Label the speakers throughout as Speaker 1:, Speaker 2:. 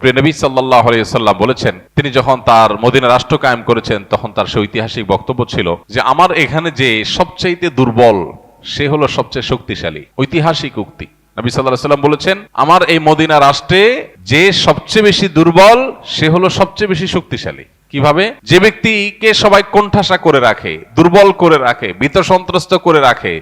Speaker 1: প্রিয় নবী সাল্লাহ সাল্লাম বলেছেন, তিনি যখন তার মদিনা রাষ্ট্র কায়েম করেছেন, তখন তার সে ঐতিহাসিক বক্তব্য ছিল যে, আমার এখানে যে সবচাইতে দুর্বল, সে হলো সবচেয়ে শক্তিশালী, ঐতিহাসিক উক্তি। নবী সাল্লাহ সাল্লাম বলেছেন, আমার এই মদিনা রাষ্ট্রে যে সবচেয়ে বেশি দুর্বল, সে হলো সবচেয়ে বেশি শক্তিশালী। কীভাবে? যে ব্যক্তিকে সবাই কোণঠাসা করে রাখে, দুর্বল করে রাখে ভীত সন্ত্রস্ত করে রাখে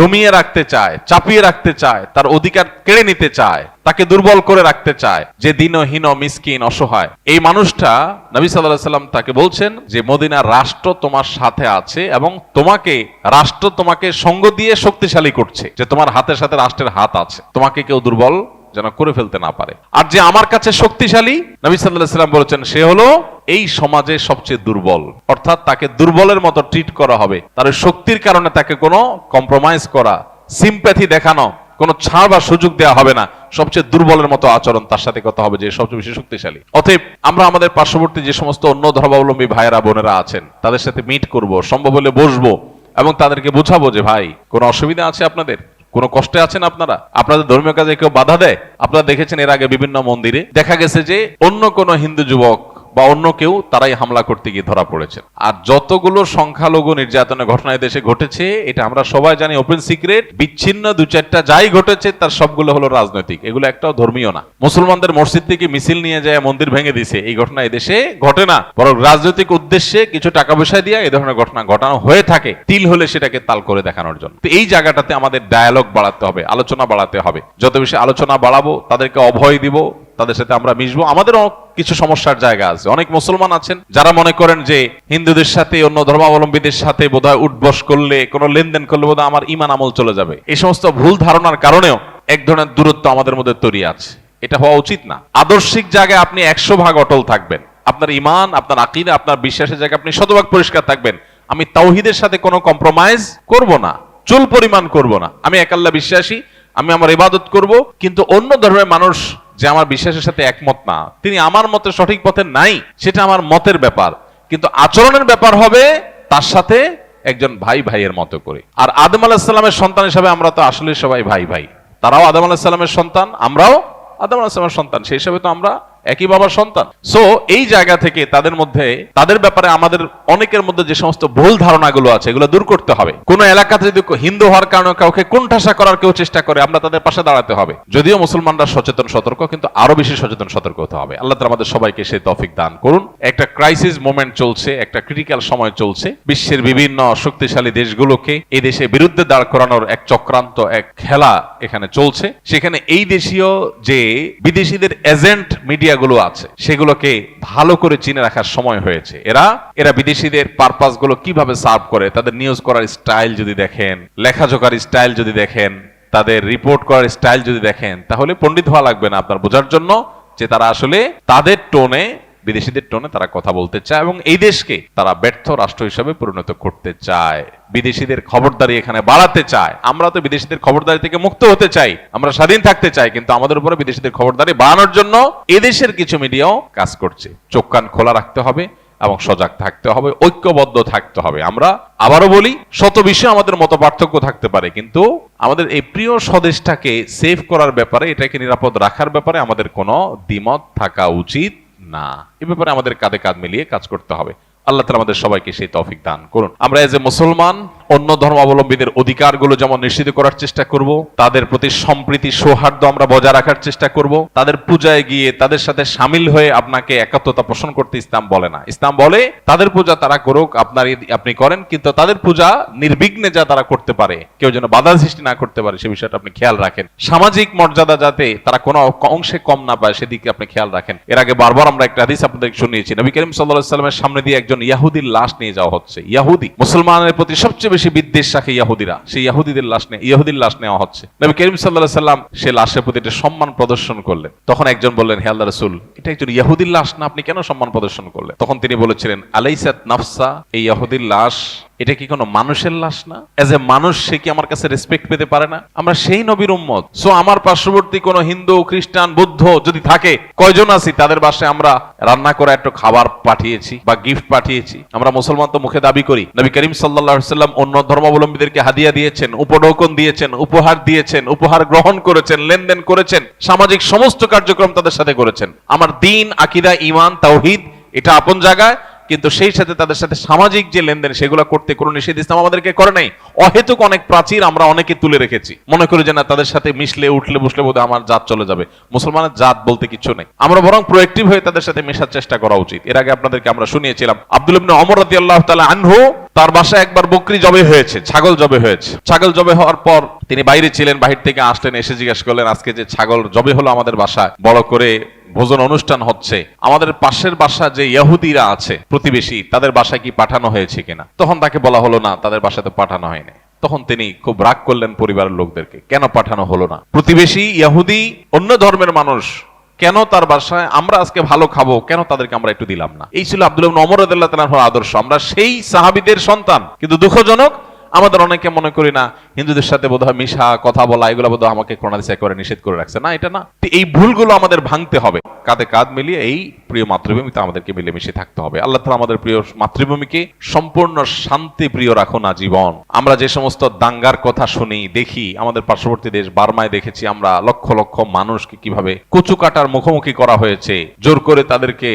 Speaker 1: দমিয়ে রাখতে চায়, চাপিয়ে রাখতে চায়, তার অধিকার কেড়ে নিতে চায়, তাকে দুর্বল করে রাখতে চায়, যে দিনহীন মিসকিন, অসহায়। এই মানুষটা নবী সাল্লাহ সাল্লাম তাকে বলছেন যে মদিনার রাষ্ট্র তোমার সাথে আছে এবং তোমাকে, রাষ্ট্র তোমাকে সঙ্গ দিয়ে শক্তিশালী করছে, যে তোমার হাতের সাথে রাষ্ট্রের হাত আছে। তোমাকে কেউ দুর্বল যেন করে ফেলতে না পারে। আর যে আমার কাছে শক্তিশালী, নবী সাল্লাহ সাল্লাম বলেছেন, সে হলো এই সমাজে সবচেয়ে দুর্বল। অর্থাৎ তাকে দুর্বলের মতো ট্রিট করা হবে। তার শক্তির কারণে তাকে কোনো কম্প্রোমাইজ করা সিম্প্যাথি দেখানো, কোনো ছাড় বা সুযোগ দেওয়া হবে না। সবচেয়ে দুর্বলের মতো আচরণ তার সাথে কথা হবে যে সবচেয়ে বেশি শক্তিশালী। অতএব আমরা আমাদের পার্শ্ববর্তী যে সমস্ত অন্য ধর্মাবলম্বী ভাইয়েরা, বোনেরা আছেন, তাদের সাথে মিট করব, সম্ভব হলে বসবো এবং তাদেরকে বোঝাবো যে, ভাই, কোনো অসুবিধা আছে আপনাদের? কোনো কষ্টে আছেন আপনারা? আপনাদের ধর্মীয় কাজে কেউ বাধা দেয়? আপনারা দেখেছেন এর আগে বিভিন্ন মন্দিরে দেখা গেছে যে অন্য কোনো হিন্দু যুবক বা অন্য কেউ, তারাই হামলা করতে গিয়ে ধরা পড়েছেন আর যতগুলো সংখ্যালঘু নির্যাতনের ঘটনা দেশে ঘটেছে, এটা আমরা সবাই জানি ওপেন সিক্রেট বিচ্ছিন্ন দু চারটা যাই ঘটেছে, তার সবগুলো হলো রাজনৈতিক। এগুলো একটাও ধর্মীয় না। মুসলমানদের মসজিদ থেকে মিছিল নিয়ে যায়, মন্দির ভেঙে দিছে। এই ঘটনা দেশে ঘটে না। বরং রাজনৈতিক উদ্দেশ্যে কিছু টাকা পয়সা দিয়ে এই ধরনের ঘটনা ঘটানো হয়ে থাকে, তিল হলে সেটাকে তাল করে দেখানোর জন্য। তো এই জায়গাটাতে আমাদের ডায়ালগ বাড়াতে হবে, আলোচনা বাড়াতে হবে। যত বেশি আলোচনা বাড়াবো, তাদেরকে অভয় দিব তাদের সাথে আমরা মিশবো। আমাদেরও কিছু সমস্যার জায়গা আছে। অনেক মুসলমান আছেন যারা মনে করেন যে হিন্দুদের সাথে, অন্য ধর্মাবলম্বীদের সাথে বোধহয় উঠবস করলে, কোনো লেনদেন করলে বোধহয় আমার ইমান আমল চলে যাবে। এই সমস্ত ভুল ধারণার কারণেও এক ধরনের দূরত্ব আমাদের মধ্যে তৈরি আছে। এটা হওয়া উচিত না। আদর্শিক জায়গায় আপনি একশো ভাগ অটল থাকবেন। আপনার ইমান আপনার আকিদা, আপনার বিশ্বাসের জায়গায় আপনি শতভাগ পরিষ্কার থাকবেন। আমি তাওহিদের সাথে কোনো কম্প্রোমাইজ করব না। চুল পরিমাণ করব না। আমি একাল্লা বিশ্বাসী, আমি আমার ইবাদত করব, কিন্তু অন্য ধর্মের মানুষ যে আমার বিশ্বাসের সাথে একমত না। তিনি আমার মতে সঠিক পথে নাই, সেটা আমার মতের ব্যাপার। কিন্তু আচরণের ব্যাপার হবে তার সাথে একজন ভাই ভাইয়ের মতো করে। আর আদম আলাহিসাল্লামের সন্তান হিসাবে আমরা তো আসলে সবাই ভাই ভাই। তারাও আদম আলাহিসাল্লামের সন্তান, আমরাও আদম আলাহিসাল্লামের সন্তান। সেই হিসাবে তো আমরা একই বাবার সন্তান। সো এই জায়গা থেকে তাদের মধ্যে, তাদের ব্যাপারে আমাদের অনেকের মধ্যে যে সমস্ত ভুল ধারণাগুলো আছে, এগুলো দূর করতে হবে। কোন এলাকাতে যদি হিন্দু হওয়ার কারণে কাউকে কোণঠাসা করার কেউ চেষ্টা করে, আমরা তাদের পাশে দাঁড়াতে হবে। যদিও মুসলমানরা সচেতন, সতর্ক, কিন্তু আরও বেশি সচেতন, সতর্ক হতে হবে। আল্লাহ তালা আমাদের সবাইকে সেই তফিক দান করুন। একটা ক্রাইসিস মোমেন্ট চলছে, একটা ক্রিটিক্যাল সময় চলছে। বিশ্বের বিভিন্ন শক্তিশালী দেশগুলোকে এই দেশে বিরুদ্ধে দাঁড় করানোর এক চক্রান্ত, এক খেলা এখানে চলছে। সেখানে এই দেশীয় যে বিদেশিদের এজেন্ট মিডিয়াগুলো আছে, সেগুলোকে ভালো করে চিনে রাখার সময় হয়েছে। এরা এরা বিদেশিদের পারপাসগুলো কীভাবে সার্ভ করে, তাদের নিউজ করার স্টাইল যদি দেখেন, লেখাজোকার স্টাইল যদি দেখেন, তাদের রিপোর্ট করার স্টাইল যদি দেখেন, তাহলে পণ্ডিত হওয়া লাগবে না আপনার বোঝার জন্য যে তারা আসলে তাদের টোনে বিদেশিদের টোনে তারা কথা বলতে চায় এবং এই দেশকে তারা ব্যর্থ রাষ্ট্র হিসেবে পরিণত করতে চায়। বিদেশিদের খবরদারি এখানে বাড়াতে চায়। আমরা তো বিদেশিদের খবরদারি থেকে মুক্ত হতে চাই। আমরা স্বাধীন থাকতে চাই, কিন্তু আমাদের উপরে বিদেশিদের খবরদারি বাড়ানোর জন্য এদেশের কিছু মিডিয়াও কাজ করছে। চোখ কান খোলা রাখতে হবে এবং সজাগ থাকতে হবে, ঐক্যবদ্ধ থাকতে হবে। আমরা আবারও বলি, শত বিষয়ে আমাদের মত পার্থক্য থাকতে পারে, কিন্তু আমাদের এই প্রিয় স্বদেশটাকে সেভ করার ব্যাপারে, এটাকে নিরাপদ রাখার ব্যাপারে আমাদের কোনো দ্বিমত থাকা উচিত না। এ ব্যাপারে আমাদের কাঁধে কাঁধ মিলিয়ে কাজ করতে হবে। আল্লাহ তালা আমাদের সবাইকে সেই তফিক দান করুন। আমরা এজ এ মুসলমান অন্য ধর্মাবলম্বীদের অধিকারগুলো যেমন নিশ্চিত করার চেষ্টা করব, তাদের প্রতি সম্প্রীতি, সৌহার্দ্য আমরা বজায় রাখার চেষ্টা করব, তাদের পূজায় গিয়ে তাদের সাথে সামিল হয়ে আপনাকে একাত্মতা পোষণ করতে ইসলাম বলে না। ইসলাম বলে, তাদের পূজা তারা করুক, আপনার আপনি করেন, কিন্তু তাদের পূজা নির্বিঘ্নে যা তারা করতে পারে, কেউ যেন বাধা সৃষ্টি না করতে পারে, সে বিষয়টা আপনি খেয়াল রাখেন। সামাজিক মর্যাদা যাতে তারা কোনো অংশে কম না পায়, সেদিকে আপনি খেয়াল রাখেন। এর আগে বারবার আমরা একটা হাদিস আপনাদের শুনিয়েছি, নবী করিম সাল্লাহ সাল্লামের সামনে দিয়ে একজন ইয়াহুদির লাশ নিয়ে যাওয়া হচ্ছে। ইয়াহুদি, মুসলমানের প্রতি সবচেয়ে বেশি বিদ্বেষ রাখে ইয়াহুদিরা। সেই ইয়াহুদিদের লাশ নেই ইয়াহুদির লাশ নেওয়া হচ্ছে। নবী করিম সাল্লাহ সাল্লাম সে লাশের প্রতি একটা সম্মান প্রদর্শন করলেন। তখন একজন বললেন, হে রসুল, এটা একজন ইয়াহুদির লাশ না, আপনি কেন সম্মান প্রদর্শন করলেন? তখন তিনি বলেছিলেন, আলাইসাত নাফসা, এই ইয়াহুদির লাশ এটা কি কোনো মানুষের লাশ না? এজ এ মানুষ, সে কি আমার কাছে রেসপেক্ট পেতে পারে না? আমরা সেই নবীর উম্মত। সো আমার পার্শ্ববর্তী কোনো হিন্দু, খ্রিস্টান, বৌদ্ধ যদি থাকে, কয়জন আছি? তাদের বাসায় আমরা রান্না করে একটু খাবার পাঠিয়েছি বা গিফট পাঠিয়েছি। আমরা মুসলমান তো মুখে দাবি করি। নবী করিম সাল্লাহ সাল্লাম অন্য ধর্মাবলম্বীদেরকে হাদিয়া দিয়েছেন, উপঢৌকন দিয়েছেন, উপহার দিয়েছেন, উপহার গ্রহণ করেছেন, লেনদেন করেছেন, সামাজিক সমস্ত কার্যক্রম তাদের সাথে করেছেন। আমার দিন, আকিদা ইমান তাওহিদ, এটা আপন জায়গায়। কিন্তু সেই সাথে তাদের সাথে সামাজিক যে লেনদেন সেগুলো করতে কোনো নিষেধ ইসলাম আমাদেরকে করে নাই। অহেতুক অনেক প্রাচীর আমরা অনেকে তুলে রেখেছি। মনে করি যে না, তাদের সাথে মিশলে, উঠলে, বসলে বোধহয় আমার জাত চলে যাবে। মুসলমানের জাত বলতে কিছু নেই। আমরা বরং প্রোয়েক্টিভ হয়ে তাদের সাথে মেশার চেষ্টা করা উচিত। এর আগে আপনাদেরকে আমরা শুনিয়েছিলাম, আব্দুল ইবনে ওমর রাদিয়াল্লাহু তাআলা আনহু, তার বাসায় একবার বকরি জবে হয়েছে, ছাগল জবে হয়েছে। ছাগল জবে হওয়ার পর তিনি বাইরে ছিলেন, বাহির থেকে আসলেন, এসে জিজ্ঞাসা করলেন, আজকে যে ছাগল জবে হলো আমাদের বাসায়, বড় করে ভোজন অনুষ্ঠান হচ্ছে, আমাদের পাশের বাসা যে ইহুদিরা আছে, প্রতিবেশী, তাদের বাসায় কি পাঠানো হয়েছে কিনা? তখন তাকে বলা হলো, না, তাদের বাসাতে পাঠানো হয়নি। তখন তিনি খুব রাগ করলেন পরিবারের লোকদেরকে, কেন পাঠানো হলো না? প্রতিবেশী, ইহুদি, অন্য ধর্মের মানুষ, কেন তার বাসায় আমরা আজকে ভালো খাব, কেন তাদেরকে আমরা একটু দিলাম না? এই ছিল আব্দুল রাদিয়াল্লাহু আদর্শ। আমরা সেই সাহাবিদের সন্তান, কিন্তু দুঃখজনক আমাদের অনেকে মনে করি না, হিন্দুদের সাথে বোধহয় মিশা, কথা বলা, এগুলো বোধহয় আমাকে কোরআন একেবারে নিষেধ করে রাখছে। না, এটা না। এই ভুলগুলো আমাদের ভাঙতে হবে। কাঁধে কাঁধ মিলিয়ে এই প্রিয় মাতৃভূমিতে আমাদেরকে মিলেমিশে থাকতে হবে। আল্লাহ তালা আমাদের প্রিয় মাতৃভূমিকে সম্পূর্ণ শান্তি প্রিয় রাখুন জীবন আমরা যে সমস্ত দাঙ্গার কথা শুনি, দেখি, আমাদের পার্শ্ববর্তী দেশ বার্মায় দেখেছি আমরা লক্ষ লক্ষ মানুষকে কীভাবে কচু কাটার মুখোমুখি করা হয়েছে। জোর করে তাদেরকে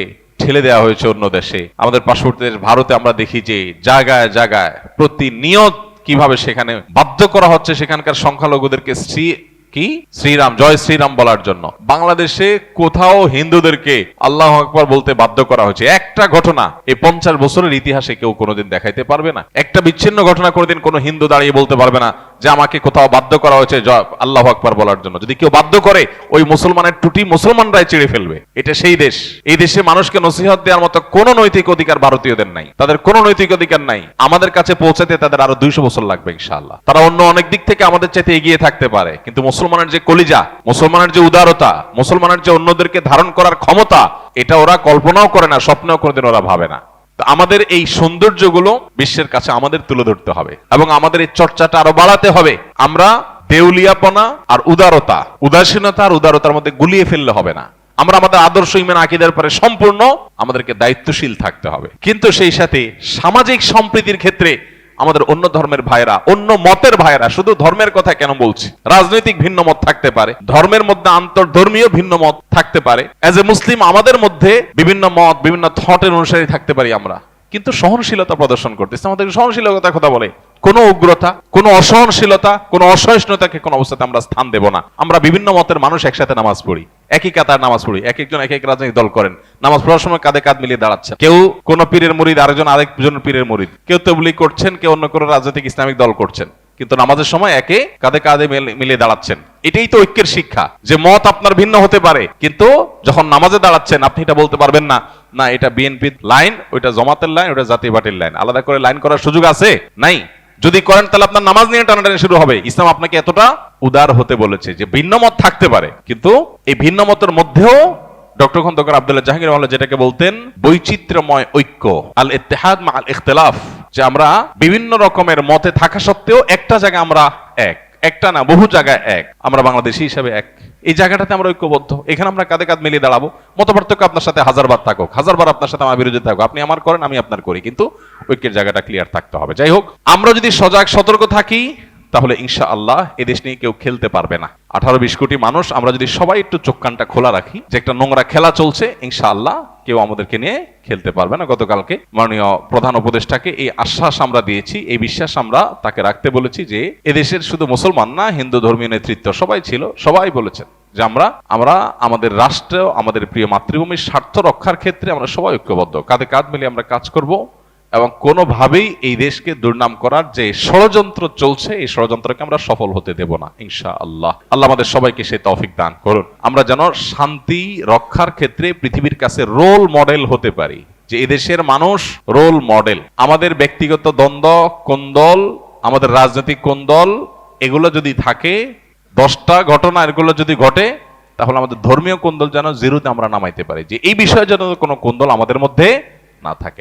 Speaker 1: ঠেলে দেওয়া হয়েছে অন্য দেশে। আমাদের পার্শ্ববর্তী দেশ ভারতে আমরা দেখি যে জায়গায় জায়গায় প্রতিনিয়ত কীভাবে সেখানে বাধ্য করা হচ্ছে সেখানকার সংখ্যালঘুদেরকে শ্রী কি? শ্রীরাম, জয় শ্রীরাম বলার জন্য। বাংলাদেশে কোথাও হিন্দুদেরকে আল্লাহ আকবর বলতে বাধ্য করা হয়েছে। একটা ঘটনা এই পঞ্চাশ বছরের ইতিহাসে কেউ কোনোদিন দেখাইতে পারবে না। একটা বিচ্ছিন্ন ঘটনা কোনোদিন কোনো হিন্দু দাঁড়িয়ে বলতে পারবে না। যে আমাকে কোথাও বাধ্য করা হয়েছে আল্লাহ আকবর বলার জন্য। যদি কেউ বাধ্য করে ওই মুসলমানের টুটি মুসলমানরাই চিড়ে ফেলবে, এটা সেই দেশ। এই দেশে মানুষকে নসিহত দেওয়ার মতো কোনো নৈতিক অধিকার ভারতীয়দের নাই। তাদের কোনো নৈতিক অধিকার নাই। আমাদের কাছে পৌঁছাতে তাদের আরও দুইশো বছর লাগবে, ইনশাআল্লাহ। তারা অন্য অনেক দিক থেকে আমাদের চাইতে এগিয়ে থাকতে পারে। কিন্তু মুসলমানের যে কলিজা, মুসলমানের যে উদারতা, মুসলমানের যে অন্যদেরকে ধারণ করার ক্ষমতা, এটা ওরা কল্পনাও করে না, স্বপ্নেও কোনোদিন ওরা ভাবে না। আমাদের এই সৌন্দর্যগুলো বিশ্বের কাছে আমাদের তুলে ধরতে হবে এবং আমাদের এই চর্চাটা আরও বাড়াতে হবে। আমরা দেউলিয়াপনা আর উদারতা, উদাসীনতা আর উদারতার মধ্যে গুলিয়ে ফেললে হবে না। আমরা আমাদের আদর্শ ইমেন আকিদের পরে সম্পূর্ণ আমাদেরকে দায়িত্বশীল থাকতে হবে। কিন্তু সেই সাথে সামাজিক সম্প্রীতির ক্ষেত্রে আমাদের অন্য ধর্মের ভাইরা অন্য মতের ভাইরা শুধু ধর্মের কথা কেন বলছি? রাজনৈতিক ভিন্ন মত থাকতে পারে, ধর্মের মধ্যে আন্তর্ধর্মীয় ভিন্ন মত থাকতে পারে। এজ এ মুসলিম আমাদের মধ্যে বিভিন্ন মত, বিভিন্ন থটের অনুসারী থাকতে পারি আমরা। কিন্তু সহনশীলতা প্রদর্শন করতে ইসলাম আমাদের সহনশীলতার কথা বলে। কোনো উগ্রতা, কোনো অসহনশীলতা, কোনো অসহিষ্ণুতাকে কোনো অবস্থাতে আমরা স্থান দেব না। আমরা বিভিন্ন মতের মানুষ একসাথে নামাজ পড়ি। একই কাতার নামাজ পড়ি। এক একজন, এক এক রাজনৈতিক দল করেন। নামাজ পড়ার সময় কাঁধে কাঁধ মিলিয়ে দাঁড়াচ্ছে কেউ কোন পীরের মুরিদ, আরেকজন আরেকজন পীরের মুরিদ। কেউ তবলিগ করছেন, কেউ অন্য কোনো রাজনৈতিক ইসলামিক দল করছেন। কিন্তু নামাজের সময় একে কাঁধে কাঁধে মিলে- দাঁড়াচ্ছেন। এটাই তো ঐক্যের শিক্ষা যে মত আপনার ভিন্ন হতে পারে। কিন্তু যখন নামাজে দাঁড়াচ্ছেন, আপনি এটা বলতে পারবেন না না, এটা বিএনপি লাইন, ওইটা জমাতের লাইন ওটা জাতীয় পার্টির লাইন। আলাদা করে লাইন করার সুযোগ আছে? নাই। যদি করেন, তাহলে আপনার নামাজ নিয়ে টানাটানি শুরু হবে। ইসলাম আপনাকে এতটা উদার হতে বলেছে যে ভিন্ন মত থাকতে পারে। কিন্তু এই ভিন্ন মতের মধ্যেও ডক্টর খন্দকার আব্দুল্লাহ জাহাঙ্গীর যেটাকে বলতেন, বৈচিত্র্যময় ঐক্য আল ইত্তেহাদ মা আল ইখতিলাফ যে আমরা বিভিন্ন রকমের মতে থাকা সত্ত্বেও একটা জায়গায় আমরা এক, একটা না, বহু জায়গায় এক। আমরা বাংলাদেশি হিসাবে এক। এই জায়গাটাতে আমরা ঐক্যবদ্ধ। এখানে আমরা কাঁধে কাঁধ মিলিয়ে দাঁড়াবো। মত পার্থক্য আপনার সাথে হাজারবার থাকুক। হাজারবার আপনার সাথে আমার বিরোধী থাকুক। আপনি আমার করেন, আমি আপনার করি। কিন্তু ঐক্যের জায়গাটা ক্লিয়ার থাকতে হবে। যাই হোক, আমরা যদি সজাগ, সতর্ক থাকি তাহলে ইনশা আল্লাহ এদেশ নিয়ে কেউ খেলতে পারবে না। আঠারো বিশ কোটি মানুষ, আমরা যদি সবাই একটু চোখ কানটা খোলা রাখি, যে একটা নোংরা খেলা চলছে ইনশা আল্লাহ কেউ আমাদেরকে নিয়ে খেলতে পারবে না। গতকালকে মাননীয় প্রধান উপদেষ্টাকে এই আশ্বাস আমরা দিয়েছি, এই বিশ্বাস আমরা তাকে রাখতে বলেছি যে এদেশের শুধু মুসলমান না, হিন্দু ধর্মীয় নেতৃত্ব সবাই ছিল, সবাই বলেছেন যে আমরা আমরা আমাদের রাষ্ট্র, আমাদের প্রিয় মাতৃভূমির স্বার্থ রক্ষার ক্ষেত্রে আমরা সবাই ঐক্যবদ্ধ। কাঁধে কাঁধ মিলিয়ে আমরা কাজ করব। এবং কোনোভাবেই এই দেশকে দুর্নাম করার যে ষড়যন্ত্র চলছে, এই ষড়যন্ত্রকে আমরা সফল হতে দেব না ইনশা আল্লাহ আল্লাহ আমাদের সবাইকে সেই তৌফিক দান করুন। আমরা যেন শান্তি রক্ষার ক্ষেত্রে পৃথিবীর কাছে রোল মডেল হতে পারি, যে এদেশের মানুষ রোল মডেল আমাদের ব্যক্তিগত দ্বন্দ্ব কোন্দল আমাদের রাজনৈতিক কোন্দল এগুলো যদি থাকে, দশটা ঘটনা এগুলো যদি ঘটে, তাহলে আমাদের ধর্মীয় কোন্দল যেন জিরোতে আমরা নামাইতে পারি, যে এই বিষয়ে যেন কোনো কোন্দল আমাদের মধ্যে না থাকে।